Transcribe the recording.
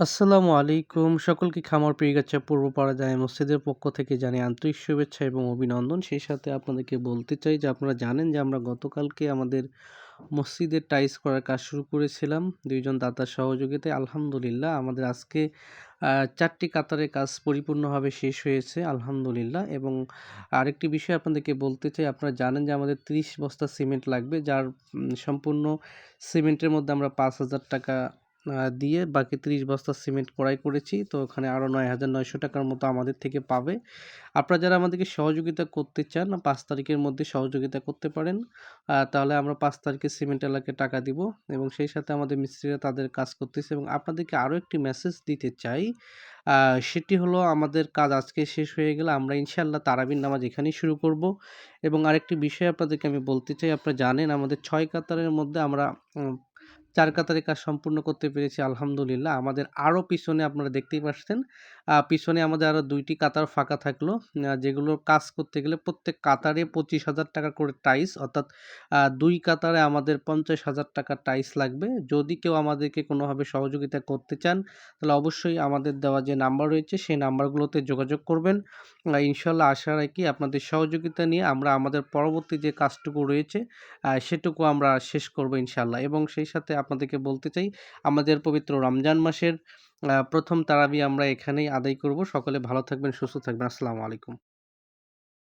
আসসালামু আলাইকুম। সকলকে খামার পেরিগাছা পূর্বপাড়া জামে মসজিদের পক্ষ থেকে জানি আন্তরিক শুভেচ্ছা এবং অভিনন্দন। সেই সাথে আপনাদেরকে বলতে চাই যে, আপনারা জানেন যে, আমরা গতকালকে আমাদের মসজিদের টাইস করার কাজ শুরু করেছিলাম। দুইজন দাতার সহযোগিতায় আলহামদুলিল্লাহ আমাদের আজকে চারটি কাতারের কাজ পরিপূর্ণভাবে শেষ হয়েছে, আলহামদুলিল্লাহ। এবং আরেকটি বিষয় আপনাদেরকে বলতে চাই, আপনারা জানেন যে, আমাদের ত্রিশ বস্তা সিমেন্ট লাগবে, যার সম্পূর্ণ সিমেন্টের মধ্যে আমরা পাঁচ হাজার টাকা দিয়ে বাকি ত্রিশ বস্তা সিমেন্ট ক্রয় করেছি। তো ওখানে আরও নয় হাজার নয়শো টাকার মতো আমাদের থেকে পাবে। আপনারা যারা আমাদেরকে সহযোগিতা করতে চান, পাঁচ তারিখের মধ্যে সহযোগিতা করতে পারেন। তাহলে আমরা পাঁচ তারিখে সিমেন্ট এলাকায় টাকা দিব এবং সেই সাথে আমাদের মিস্ত্রিরা তাদের কাজ করতেছে এবং আপনাদেরকে আরও একটি মেসেজ দিতে চাই। সেটি হলো আমাদের কাজ আজকে শেষ হয়ে গেলে আমরা ইনশাল্লাহ তারাবির নামাজ এখানেই শুরু করব। এবং আরেকটি বিষয় আপনাদেরকে আমি বলতে চাই, আপনারা জানেন আমাদের ছয় কাতারের মধ্যে আমরা চার কাতারে কাজ সম্পূর্ণ করতে পেরেছি, আলহামদুলিল্লাহ। আমাদের আরও পিছনে আপনারা দেখতেই পাচ্ছেন পিছনে আমাদের আরও দুইটি কাতার ফাঁকা থাকল যেগুলোর কাজ করতে গেলে প্রত্যেক কাতারে পঁচিশ হাজার টাকা করে টাইস, অর্থাৎ দুই কাতারে আমাদের পঞ্চাশ হাজার টাকা টাইস লাগবে। যদি কেউ আমাদেরকে কোনোভাবে সহযোগিতা করতে চান, তাহলে অবশ্যই আমাদের দেওয়া যে নাম্বার রয়েছে, সেই নাম্বারগুলোতে যোগাযোগ করবেন। ইনশাল্লাহ আশা রাখি আপনাদের সহযোগিতা নিয়ে আমরা আমাদের পরবর্তী যে কাজটুকু রয়েছে সেটুকু আমরা শেষ করব ইনশাল্লাহ। এবং সেই সাথে আপনাদেরকে বলতে চাই, আমাদের পবিত্র রমজান মাসের প্রথম তারাবি আমরা এখানেই আদায় করব। সকলে ভালো থাকবেন, সুস্থ থাকবেন। আসসালামু আলাইকুম।